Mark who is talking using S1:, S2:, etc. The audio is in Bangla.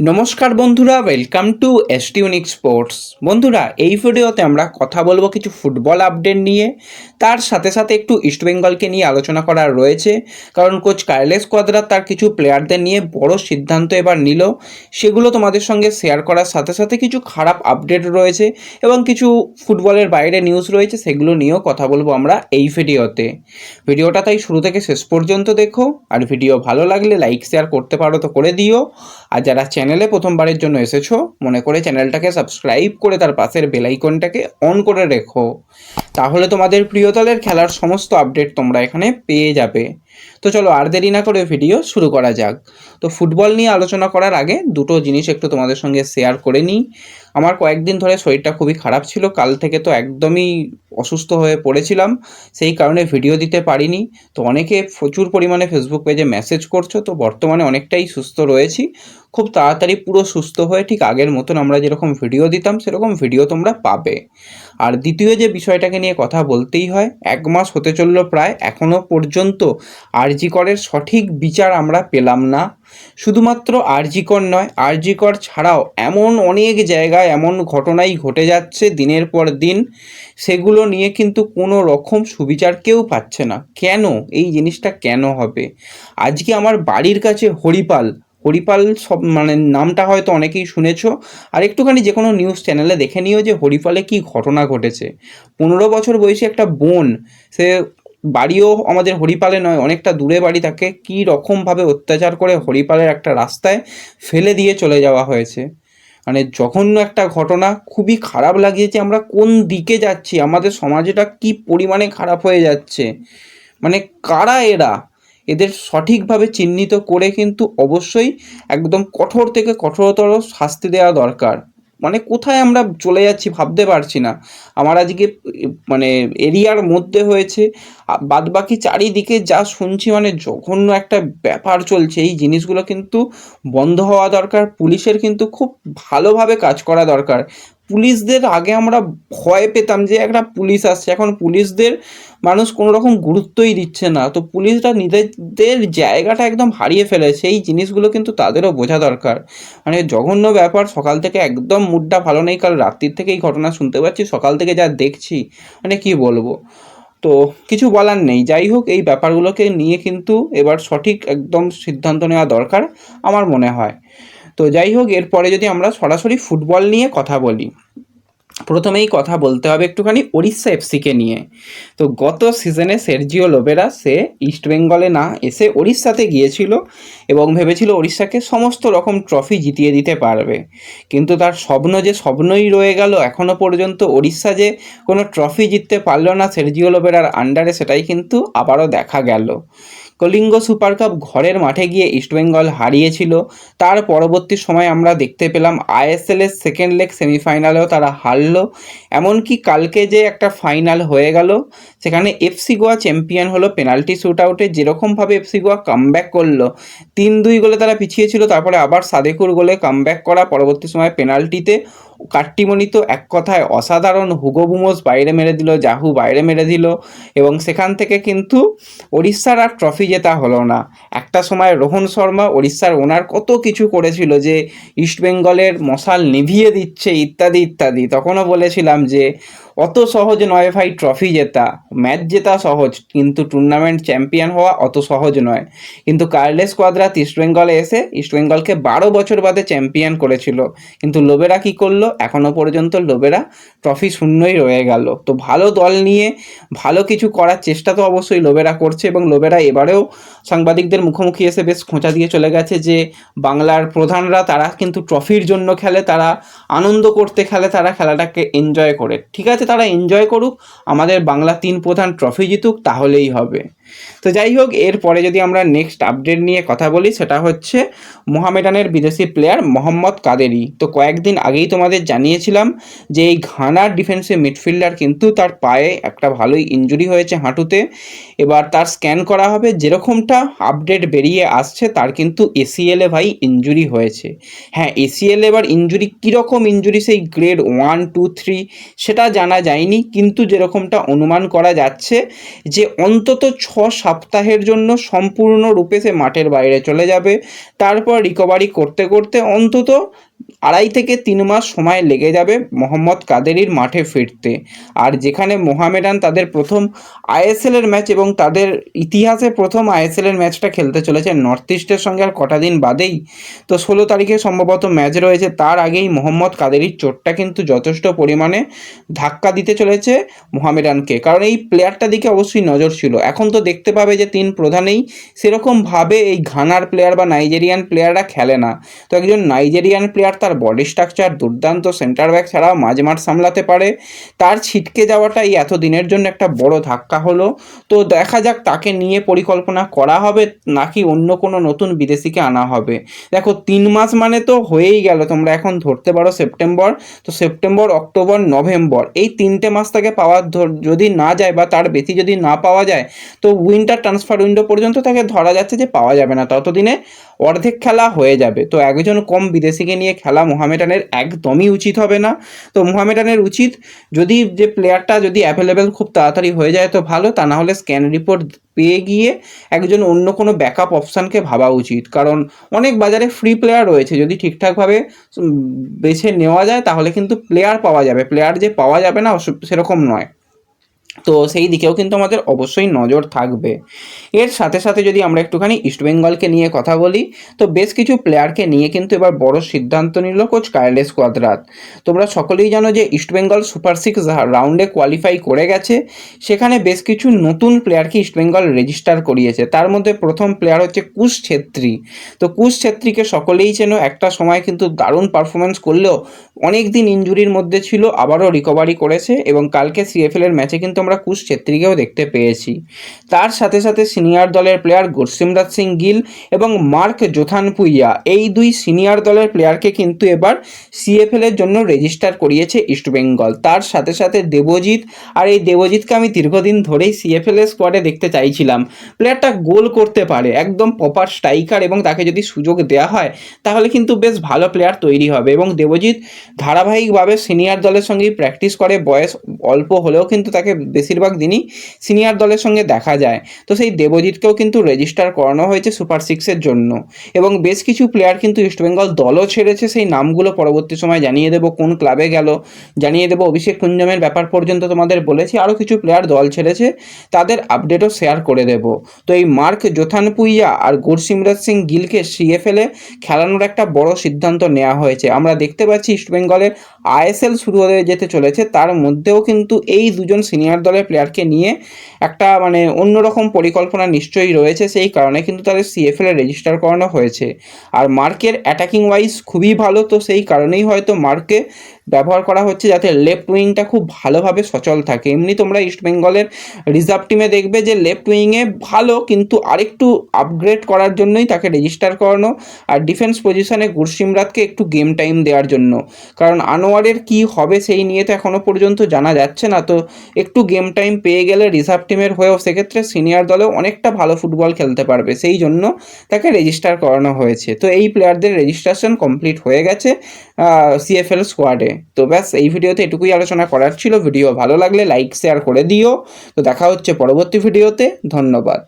S1: নমস্কার বন্ধুরা ওয়েলকাম টু এসটিউনিক স্পোর্টস বন্ধুরা, এই ভিডিওতে আমরা কথা বলব কিছু ফুটবল আপডেট নিয়ে। তার সাথে সাথে একটু ইস্টবেঙ্গলকে নিয়ে আলোচনা করার রয়েছে। কারণ কোচ কার্লেস কোয়াদ্রা তার কিছু প্লেয়ারদের নিয়ে বড় সিদ্ধান্ত এবার নিল। সেগুলো তোমাদের সঙ্গে শেয়ার করার সাথে সাথে কিছু খারাপ আপডেট রয়েছে এবং কিছু ফুটবলের বাইরে নিউজ রয়েছে, সেগুলো নিয়েও কথা বলব আমরা এই ভিডিওতে। ভিডিওটা তাই শুরু থেকে শেষ পর্যন্ত দেখো। আর ভিডিও ভালো লাগলে লাইক শেয়ার করতে পারো তো করে দিও। আর যারা চ্যানেলে প্রথমবারের জন্য এসেছ, মনে করে চ্যানেলটাকে সাবস্ক্রাইব করে তার পাশের বেলাইকনটাকে অন করে রেখো। তাহলে তোমাদের প্রিয় দলের খেলার সমস্ত আপডেট তোমরা এখানে পেয়ে যাবে। তো চলো আর দেরি না করে ভিডিও শুরু করা যাক। তো ফুটবল নিয়ে আলোচনা করার আগে দুটো জিনিস একটু তোমাদের সঙ্গে শেয়ার করে নিই। আমার কয়েকদিন ধরে শরীরটা খুবই খারাপ ছিল, কাল থেকে তো একদমই অসুস্থ হয়ে পড়েছিলাম, সেই কারণে ভিডিও দিতে পারিনি। তো অনেকে প্রচুর পরিমাণে ফেসবুক পেজে মেসেজ করছ, তো বর্তমানে অনেকটাই সুস্থ রয়েছি। খুব তাড়াতাড়ি পুরো সুস্থ হয়ে ঠিক আগের মতন আমরা যেরকম ভিডিও দিতাম, সেরকম ভিডিও তোমরা পাবে। আর দ্বিতীয় যে বিষয়টাকে নিয়ে কথা বলতেই হয়, এক মাস হতে চলল প্রায় এখনও পর্যন্ত আরজিকরের সঠিক বিচার আমরা পেলাম না। শুধুমাত্র আরজিকর নয় আরজিকর ছাড়াও এমন অনেক জায়গায় এমন ঘটনাই ঘটে যাচ্ছে দিনের পর দিন, সেগুলো নিয়ে কিন্তু কোনো রকম সুবিচার কেউ পাচ্ছে না। কেন? এই জিনিসটা কেন হবে? আজকে আমার বাড়ির কাছে হরিপাল হরিপাল সব মানে নামটা হয়তো অনেকেই শুনেছ। আর একটুখানি যে কোনো নিউজ চ্যানেলে দেখে নিও যে হরিপালে কি ঘটনা ঘটেছে। পনেরো বছর বয়সী একটা বোন, সে বাড়িও আমাদের হরিপালে নয়, অনেকটা দূরে বাড়ি তাকে কী রকমভাবে অত্যাচার করে হরিপালের একটা রাস্তায় ফেলে দিয়ে চলে যাওয়া হয়েছে। মানে জঘন্য একটা ঘটনা, খুবই খারাপ লাগিয়েছে। আমরা কোন দিকে যাচ্ছি? আমাদের সমাজটা কি পরিমাণে খারাপ হয়ে যাচ্ছে? মানে কারা এরা? এদের সঠিকভাবে চিহ্নিত করে কিন্তু অবশ্যই একদম কঠোর থেকে কঠোরতর শাস্তি দেওয়া দরকার। মানে কোথায় আমরা চলে যাচ্ছি ভাবতে পারছি না। আমার আজকে মানে এরিয়ার মধ্যে হয়েছে বাদ বাকি চারিদিকে যা শুনছি মানে জঘন্য একটা ব্যাপার চলছে। এই জিনিসগুলো কিন্তু বন্ধ হওয়া দরকার, পুলিশের কিন্তু খুব ভালোভাবে কাজ করা দরকার। পুলিশদের আগে আমরা ভয় পেতাম যে একটা পুলিশ আসছে। এখন পুলিশদের মানুষ কোনো রকম গুরুত্বই দিচ্ছে না। তো পুলিশরা নিজেদের জায়গাটা একদম হারিয়ে ফেলেছে। এই জিনিসগুলো কিন্তু তাদেরও বোঝা দরকার। মানে জঘন্য ব্যাপার। সকাল থেকে একদম মুডটা ভালো নেই। কাল রাত্রির থেকে এই ঘটনা শুনতে পাচ্ছি। সকাল থেকে যা দেখছি মানে কি বলব? তো কিছু বলার নেই। যাই হোক, এই ব্যাপারগুলোকে নিয়ে কিন্তু এবার সঠিক একদম সিদ্ধান্ত নেওয়া দরকার, আমার মনে হয়। তো যাই হোক, এরপরে যদি আমরা সরাসরি ফুটবল নিয়ে কথা বলি, প্রথমেই কথা বলতে হবে একটুখানি ওড়িশা এফসিকে নিয়ে। তো গত সিজনে সের্জিও লোবেরা সে ইস্টবেঙ্গলে না এসে ওড়িশাতে গিয়েছিল এবং ভেবেছিল ওড়িশাকে সমস্ত রকম ট্রফি জিতিয়ে দিতে পারবে। কিন্তু তার স্বপ্ন যে স্বপ্নই রয়ে গেল এখনও পর্যন্ত ওড়িশা যে কোনো ট্রফি জিততে পারল না সের্জিও লোবেরার আন্ডারে সেটাই কিন্তু আবারও দেখা গেল। কলিঙ্গ সুপার কাপ ঘরের মাঠে গিয়ে ইস্টবেঙ্গল হারিয়েছিল। তার পরবর্তী সময় আমরা দেখতে পেলাম আইএসএলের সেকেন্ড লেগ সেমিফাইনালেও তারা হারলো। এমনকি কালকে যে একটা ফাইনাল হয়ে গেল, সেখানে এফসি গোয়া চ্যাম্পিয়ন হলো পেনাল্টি শ্যুট আউটে যেরকমভাবে এফসি গোয়া কামব্যাক করল। তিন দুই গোলে তারা পিছিয়ে ছিল, তারপরে আবার সাদেকুর গোলে কামব্যাক করা পরবর্তী সময় পেনাল্টিতে কাট্টিমণি তো এক কথায় অসাধারণ হুগো বুমোস বাইরে মেরে দিল জাহু বাইরে মেরে দিল এবং সেখান থেকে কিন্তু ওড়িশার আর ট্রফি জেতা হলো না। একটা সময় রোহন শর্মা ওড়িশার ওনার কত কিছু করেছিল যে ইস্টবেঙ্গলের মশাল নিভিয়ে দিচ্ছে, ইত্যাদি ইত্যাদি। তখনও বলেছিলাম যে অত সহজ নয় ভাই ট্রফি জেতা। ম্যাচ জেতা সহজ, কিন্তু টুর্নামেন্ট চ্যাম্পিয়ন হওয়া অত সহজ নয়। কিন্তু কার্লেস কোয়াদ্রাত ইস্টবেঙ্গলে এসে ইস্টবেঙ্গলকে বারো বছর বাদে চ্যাম্পিয়ন করেছিল। কিন্তু লোবেরা কি করল? এখনও পর্যন্ত লোবেরা ট্রফি শূন্যই রয়ে গেল। তো ভালো দল নিয়ে ভালো কিছু করার চেষ্টা তো অবশ্যই লোবেরা করছে এবং লোবেরা এবারেও সাংবাদিকদের মুখোমুখি এসে বেশ খোঁচা দিয়ে চলে গেছে যে, বাংলার প্রধানরা তারা কিন্তু ট্রফির জন্য খেলে, তারা আনন্দ করতে খেলে, তারা খেলাটাকে এনজয় করে। ঠিক আছে তারা এনজয় করুক আমাদের বাংলা তিন প্রধান ট্রফি জিতুক তাহলেই হবে। তো যাই হোক এরপরে যদি আমরা নেক্সট আপডেট নিয়ে কথা বলি, সেটা হচ্ছে মোহামেডানের বিদেশি প্লেয়ার মোহাম্মদ কাদেরি। তো কয়েকদিন আগেই তোমাদের জানিয়েছিলাম যে এই ঘানার ডিফেন্সিভ মিডফিল্ডার কিন্তু তার পায়ে একটা ভালোই ইঞ্জুরি হয়েছে হাঁটুতে। এবার তার স্ক্যান করা হবে, যেরকমটা আপডেট বেরিয়ে আসছে, তার কিন্তু এসিএলে ভাই ইঞ্জুরি হয়েছে। হ্যাঁ এসিএলে এবার ইঞ্জুরি কীরকম ইঞ্জুরি সেই গ্রেড ওয়ান টু থ্রি সেটা জানা যায়নি, কিন্তু যেরকমটা অনুমান করা যাচ্ছে যে অন্তত ছ সপ্তাহের জন্য সম্পূর্ণরূপে সে মাঠের বাইরে চলে যাবে। তারপর রিকভারি করতে করতে অন্তত আড়াই থেকে তিন মাস সময় লেগে যাবে মোহাম্মদ কাদেরির মাঠে ফিরতে। আর যেখানে মোহামেডান তাদের প্রথম আইএসএলের ম্যাচ এবং তাদের ইতিহাসে প্রথম আইএসএলের ম্যাচটা খেলতে চলেছে নর্থ ইস্টের সঙ্গে আর কটা দিন বাদেই। তো ষোলো তারিখে সম্ভবত ম্যাচ রয়েছে, তার আগেই মোহাম্মদ কাদেরির চোটটা কিন্তু যথেষ্ট পরিমাণে ধাক্কা দিতে চলেছে মোহামেডানকে। কারণ এই প্লেয়ারটা দিকে অবশ্যই নজর ছিল। এখন তো দেখতে পাবে যে তিন প্রধানেই সেরকমভাবে এই ঘানার প্লেয়ার বা নাইজেরিয়ান প্লেয়াররা খেলে না। তো একজন নাইজেরিয়ান প্লেয়ার তার বডি স্ট্রাকচার দুর্দান্ত সেন্টার ব্যাক ছাড়াও মাঝমাঠ সামলাতে পারে। তার ছিটকে যাওয়াটা এই এত দিনের জন্য একটা বড় ধাক্কা হলো। তো দেখা যাক তাকে নিয়ে পরিকল্পনা করা হবে নাকি অন্য কোনো নতুন বিদেশিকে আনা হবে। দেখো, তিন মাস মানে তো হয়েই গেল, তোমরা এখন ধরতে পারো সেপ্টেম্বর। তো সেপ্টেম্বর, অক্টোবর, নভেম্বর, এই তিনটে মাস তাকে পাওয়া যদি না যায় বা তার বেশি যদি না পাওয়া যায়, তো উইন্টার ট্রান্সফার উইন্ডো পর্যন্ত তাকে ধরা যাচ্ছে যে পাওয়া যাবে না। ততদিনে অর্ধেক খেলা হয়ে যাবে। তো একজন কম বিদেশিকে নিয়ে খেলা মোহামেডানের একদমই উচিত হবে না। তো মোহামেডানের উচিত যদি যে প্লেয়ারটা যদি অ্যাভেলেবেল খুব তাড়াতাড়ি হয়ে যায় তো ভালো, তা না হলে স্ক্যান রিপোর্ট পেয়ে গিয়ে একজন অন্য কোনো ব্যাকআপ অপশানকে ভাবা উচিত। কারণ অনেক বাজারে ফ্রি প্লেয়ার রয়েছে, যদি ঠিকঠাকভাবে বেছে নেওয়া যায় তাহলে কিন্তু প্লেয়ার পাওয়া যাবে। প্লেয়ার যে পাওয়া যাবে না সেরকম নয়। তো সেই দিকেও কিন্তু আমাদের অবশ্যই নজর থাকবে। এর সাথে সাথে যদি আমরা একটুখানি ইস্টবেঙ্গলকে নিয়ে কথা বলি, তো বেশ কিছু প্লেয়ারকে নিয়ে কিন্তু এবার বড় সিদ্ধান্ত নিল কোচ কার্লেস কোয়াদ্রাত তোমরা সকলেই জানো যে ইস্টবেঙ্গল সুপার সিক্স রাউন্ডে কোয়ালিফাই করে গেছে। সেখানে বেশ কিছু নতুন প্লেয়ারকে ইস্টবেঙ্গল রেজিস্টার করিয়েছে। তার মধ্যে প্রথম প্লেয়ার হচ্ছে কুশ ছেত্রী। তো কুশ ছেত্রীকে সকলেই চেনো, একটা সময় কিন্তু দারুণ পারফরমেন্স করলেও অনেক দিন ইঞ্জুরির মধ্যে ছিল, আবারও রিকভারি করেছে এবং কালকে সিএফএল এর ম্যাচে কিন্তু আমরা কুশ ছেত্রীকেও দেখতে পেয়েছি। তার সাথে সাথে সিনিয়র দলের প্লেয়ার গুরসিমরাজ সিং গিল এবং মার্ক জোথান পুইয়া এই দুই সিনিয়র দলের প্লেয়ারকে কিন্তু এবার সিএফএল এর জন্য রেজিস্টার করিয়েছে ইস্টবেঙ্গল তার সাথে সাথে দেবজিৎ, আর এই দেবজিৎকে আমি দীর্ঘদিন ধরেই সিএফএল এর স্কোয়াডে দেখতে চাইছিলাম। প্লেয়ারটা গোল করতে পারে, একদম প্রপার স্ট্রাইকার এবং তাকে যদি সুযোগ দেওয়া হয়, তাহলে কিন্তু বেশ ভালো প্লেয়ার তৈরি হবে এবং দেবজিৎ ধারাবাহিকভাবে সিনিয়র দলের সঙ্গেই প্র্যাকটিস করে, বয়স অল্প হলেও কিন্তু তাকে বেশিরভাগ দিনই সিনিয়র দলের সঙ্গে দেখা যায়। তো সেই দেবজিৎকেও কিন্তু রেজিস্টার করানো হয়েছে সুপার সিক্সের জন্য। এবং বেশ কিছু প্লেয়ার কিন্তু ইস্টবেঙ্গল দলও ছেড়েছে। সেই নামগুলো পরবর্তী সময় জানিয়ে দেবো, কোন ক্লাবে গেল। জানিয়ে দেবো, অভিষেক কুঞ্জমের ব্যাপার পর্যন্ত তোমাদের বলেছি। আরও কিছু প্লেয়ার দল ছেড়েছে, তাদের আপডেটও শেয়ার করে দেব। তো এই মার্ক জোথান পুইয়া আর গুরসিমরাজ সিং গিলকে সিএফএলে খেলানোর একটা বড় সিদ্ধান্ত নেওয়া হয়েছে। আমরা দেখতে পাচ্ছি ইস্টবেঙ্গলের আইএসএল শুরু হয়ে যেতে চলেছে। তার মধ্যেও কিন্তু এই দুজন সিনিয়র দলের প্লেয়ারকে নিয়ে একটা মানে অন্যরকম পরিকল্পনা নিশ্চয়ই রয়েছে সেই কারণে কিন্তু তাদের সিএফএল এ রেজিস্টার করানো হয়েছে। আর মার্কের অ্যাটাকিং ওয়াইজ খুবই ভালো, তো সেই কারণেই হয়তো মার্কে ব্যবহার করা হচ্ছে যাতে লেফট উইংটা খুব ভালোভাবে সচল থাকে। এমনি তোমরা ইস্টবেঙ্গলের রিজার্ভ টিমে দেখবে যে লেফট উইংয়ে ভালো, কিন্তু আরেকটু আপগ্রেড করার জন্যই তাকে রেজিস্টার করানো আর ডিফেন্স পজিশনে গুরসিমরাতকে একটু গেম টাইম দেওয়ার জন্য। কারণ আনোয়ারের কি হবে সেই নিয়ে তো এখনও পর্যন্ত জানা যাচ্ছে না। তো একটু গেম টাইম পেয়ে গেলে রিজার্ভ টিমের হয়েও সেক্ষেত্রে সিনিয়র দলেও অনেকটা ভালো ফুটবল খেলতে পারবে। সেই জন্য তাকে রেজিস্টার করানো হয়েছে। তো এই প্লেয়ারদের রেজিস্ট্রেশন কমপ্লিট হয়ে গেছে সিএফএল স্কোয়াডে তো ব্যাস, এই ভিডিওতে এটুকুই আলোচনা করার ছিল। ভিডিও ভালো লাগলে লাইক শেয়ার করে দিও। তো দেখা হচ্ছে পরবর্তী ভিডিওতে। ধন্যবাদ।